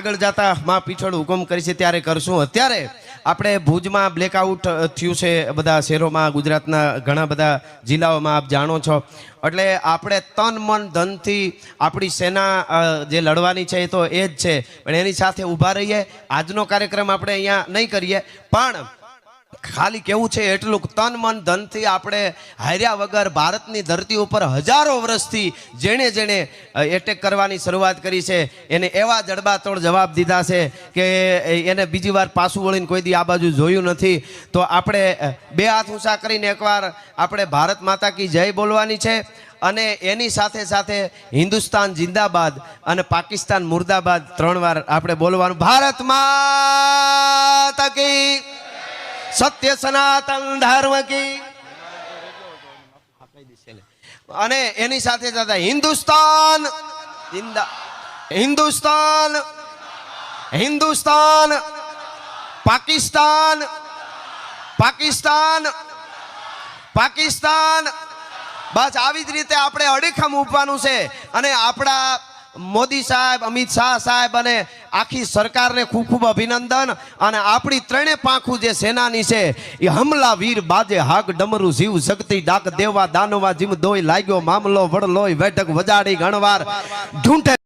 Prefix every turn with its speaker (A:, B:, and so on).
A: આગળ જતા માં પીછળ હુકમ કરી ત્યારે કરશું. અત્યારે આપણે ભુજમાં બ્લેકઆઉટ થયું છે બધા શહેરોમાં, ગુજરાતના ઘણા બધા જિલ્લાઓમાં, આપ જાણો છો. એટલે આપણે તન મન ધનથી આપણી સેના જે લડવાની છે એ તો એ જ છે. પણ એની સાથે ઊભા રહીએ. આજનો કાર્યક્રમ આપણે અહીંયા નહીં કરીએ. પણ ખાલી કેવું છે એટલું તન મન ધનથી આપણે હાર્યા વગર ભારતની ધરતી ઉપર હજારો વર્ષથી જેણે જેણે એટેક કરવાની શરૂઆત કરી છે. એને એવા જડબાતોડ જવાબ દીધા છે કે એને બીજી વાર પાછું વળીને કોઈ દી આ બાજુ જોયું નથી. તો આપણે બે હાથ ઊંચા કરીને એકવાર આપણે ભારત માતા કી જય બોલવાની છે અને એની સાથે સાથે હિન્દુસ્તાન જિંદાબાદ અને પાકિસ્તાન મુર્દાબાદ ત્રણ વાર આપણે બોલવાનું. ભારત માતા સત્ય સનાતન ધર્મ કી. અને એની સાથે સાથે હિન્દુસ્તાન. હિન્દુસ્તાન. હિન્દુસ્તાન. પાકિસ્તાન. પાકિસ્તાન. પાકિસ્તાન. બસ આવી જ રીતે આપણે અડીખમ ઉભવાનું છે. અને આપણા મોદી સાહેબ, અમિત શાહ સાહેબ અને આખી સરકારને ખૂબ ખૂબ અભિનંદન અને આપણી ત્રણે પાંખું જે સેનાની છે, એ હમલા વીર બાજે હાક ડમરું જીવ શક્તિ ડાક દેવા દાનવા જીમ દોય લાગ્યો, મામલો વડલોય, બેઠક વજાડી ગણવાર, ઢૂંઢે